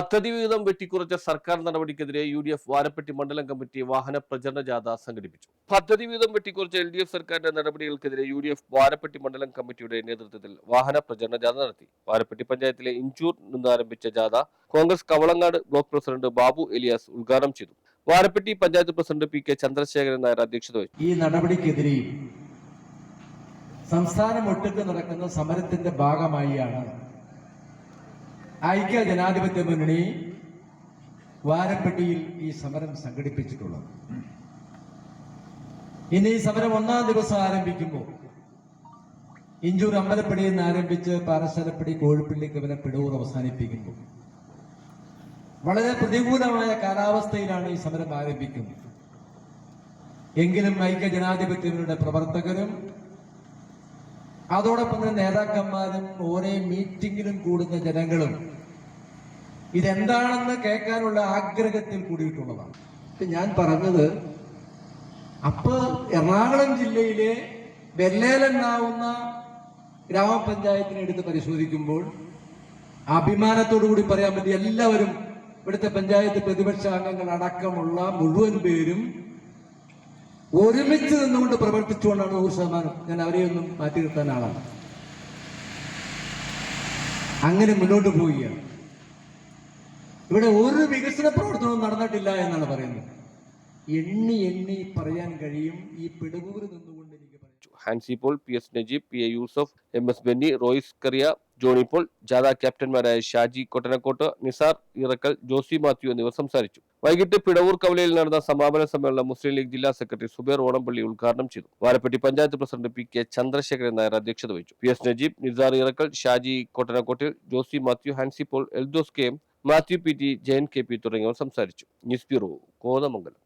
പദ്ധതി വിഹിതം വെട്ടിക്കുറച്ച സർക്കാർ നടപടിക്കെതിരെ യു ഡി എഫ് വാരപ്പെട്ടി മണ്ഡലം കമ്മിറ്റി വാഹന പ്രചരണ ജാഥ സംഘടിപ്പിച്ചു. പദ്ധതി വിഹിതം വെട്ടിക്കുറച്ച എൽ ഡി എഫ് സർക്കാരിന്റെ നടപടികൾക്കെതിരെ യു ഡി എഫ് വാരപ്പെട്ടി മണ്ഡലം കമ്മിറ്റിയുടെ നേതൃത്വത്തിൽ വാഹന പ്രചരണ ജാഥ നടത്തി. വാരപ്പെട്ടി പഞ്ചായത്തിലെ ഇഞ്ചൂർ നിന്ന് ആരംഭിച്ച ജാഥ കോൺഗ്രസ് കവളങ്ങാട് ബ്ലോക്ക് പ്രസിഡന്റ് ബാബു എലിയാസ് ഉദ്ഘാടനം ചെയ്തു. Varappetty panchayat president P K Chandrasekharan Nair അധ്യക്ഷത വഹിച്ചു. ഈ നടപടിക്കെതിരെയും സംസ്ഥാനം ഒട്ടുക്ക് നടക്കുന്ന സമരത്തിന്റെ ഭാഗമായിയാണ് ഐക്യ ജനാധിപത്യ മുന്നണി വാരപ്പെട്ടിയിൽ ഈ സമരം സംഘടിപ്പിച്ചിട്ടുള്ളത്. ഇനി ഈ സമരം ഒന്നാം ദിവസം ആരംഭിക്കുമ്പോൾ ഇഞ്ചൂർ അമ്പലപ്പടിയിൽ നിന്ന് ആരംഭിച്ച് പാറശാലപ്പടി കോഴിപ്പള്ളി കവല പിടൂർ അവസാനിപ്പിക്കുമ്പോൾ വളരെ പ്രതികൂലമായ കാലാവസ്ഥയിലാണ് ഈ സമരം ആരംഭിക്കുന്നത്. എങ്കിലും ഐക്യ ജനാധിപത്യങ്ങളുടെ പ്രവർത്തകരും അതോടൊപ്പം തന്നെ നേതാക്കന്മാരും ഓരോ മീറ്റിംഗിലും കൂടുന്ന ജനങ്ങളും ഇതെന്താണെന്ന് കേൾക്കാനുള്ള ആഗ്രഹത്തിൽ കൂടിയിട്ടുള്ളതാണ്. ഞാൻ പറഞ്ഞത് അപ്പോൾ എറണാകുളം ജില്ലയിലെ വെല്ലേലെന്നാവുന്ന ഗ്രാമപഞ്ചായത്തിനെ എടുത്ത് പരിശോധിക്കുമ്പോൾ അഭിമാനത്തോടു കൂടി പറയാൻ പറ്റി എല്ലാവരും ഇവിടുത്തെ പഞ്ചായത്ത് പ്രതിപക്ഷ അംഗങ്ങൾ അടക്കമുള്ള മുഴുവൻ പേരും ഒരുമിച്ച് നിന്നുകൊണ്ട് പ്രവർത്തിച്ചുകൊണ്ടാണ് നൂറ് ശതമാനം. ഞാൻ അവരെയൊന്നും മാറ്റി നിർത്താൻ ആളാണ്. അങ്ങനെ മുന്നോട്ട് പോവുകയാണ്. ഇവിടെ ഒരു വികസന പ്രവർത്തനവും നടന്നിട്ടില്ല എന്നാണ് പറയുന്നത്. എണ്ണി എണ്ണി പറയാൻ കഴിയും. ഈ പിടുകൂര് നിന്നുകൊണ്ട് എനിക്ക് Hansi Paul P S Najeeb P A Yusuf M S Benny Royis Kuriya Johny Paul ജാഥ ക്യാപ്റ്റന്മാരായ ഷാജി കൊട്ടനക്കോട്ട് നിസാർ ഇറക്കൽ ജോസി മാത്യു എന്നിവർ സംസാരിച്ചു. വൈകിട്ട് പിടവൂർ കവലയിൽ നടന്ന സമാപന സമ്മേളനം മുസ്ലിം ലീഗ് ജില്ലാ സെക്രട്ടറി സുബേർ ഓണംപള്ളി ഉദ്ഘാടനം ചെയ്തു. Varappetty panchayat president P K Chandrasekharan Nair അധ്യക്ഷത വഹിച്ചു. P S Najeeb Nisar Irakkal Shaji കൊട്ടനക്കോട്ടിൽ Josy Mathew Hansi Paul Eldose K M Mathew P T Jayan K P തുടങ്ങിയവർ സംസാരിച്ചു. News bureau Kothamangalam.